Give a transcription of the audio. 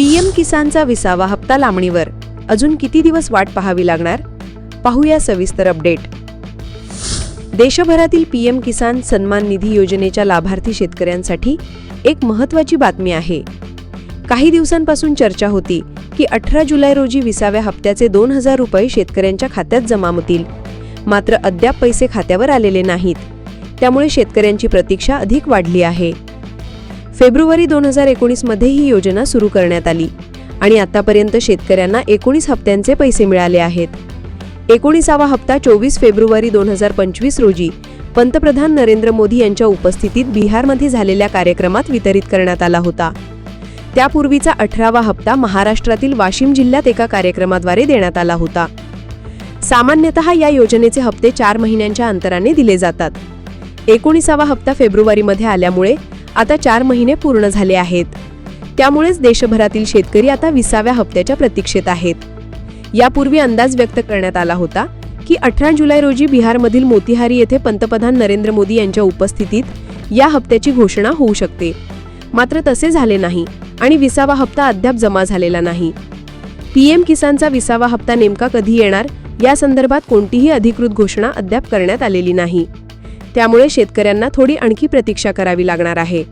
PM किसानचा विसावा हप्ता लांबणीवर. अजून किती दिवस वाट पाहावी लागणार? पाहूया सविस्तर अपडेट. देशभरातील पीएम किसान सन्मान निधी योजनेच्या लाभार्थी शेतकऱ्यांसाठी एक महत्त्वाची बातमी आहे. काही दिवसांपासून चर्चा होती की अठरा जुलै रोजी विसाव्या हप्त्याचे दोन हजार रुपये शेतकऱ्यांच्या खात्यात जमा होतील. मात्र अद्याप पैसे खात्यावर आलेले नाहीत. त्यामुळे शेतकऱ्यांची प्रतीक्षा अधिक वाढली आहे. फेब्रुवारी दोन हजार एकोणीसमध्ये ही योजना सुरू करण्यात आली. आणि आतापर्यंत शेतकऱ्यांना एकोणीस हप्त्यांचे पैसे मिळाले आहेत. एकोणीसावा हप्ता चोवीस फेब्रुवारी दोन हजार पंचवीस रोजी पंतप्रधान नरेंद्र मोदी यांच्या उपस्थितीत बिहारमध्ये झालेल्या कार्यक्रमात वितरित करण्यात आला होता. त्यापूर्वीचा अठरावा हप्ता महाराष्ट्रातील वाशिम जिल्ह्यात एका कार्यक्रमाद्वारे देण्यात आला होता. सामान्यतः या योजनेचे हप्ते चार महिन्यांच्या अंतराने दिले जातात. एकोणीसावा हप्ता फेब्रुवारीमध्ये आल्यामुळे आता चार महिने पूर्ण झाले आहेत. त्यामुळेच देशभरातील शेतकरी आता विसाव्या हप्त्याच्या प्रतीक्षेत आहेत. यापूर्वी अंदाज व्यक्त करण्यात आला होता की अठरा जुलै रोजी बिहारमधील मोतीहारी येथे पंतप्रधान नरेंद्र मोदी यांच्या उपस्थितीत या हप्त्याची घोषणा होऊ शकते. मात्र तसे झाले नाही आणि विसावा हप्ता अद्याप जमा झालेला नाही. पीएम किसानचा विसावा हप्ता नेमका कधी येणार या संदर्भात कोणतीही अधिकृत घोषणा अद्याप करण्यात आलेली नाही. त्यामुळे शेतकऱ्यांना थोडी आणखी प्रतीक्षा करावी लागणार आहे.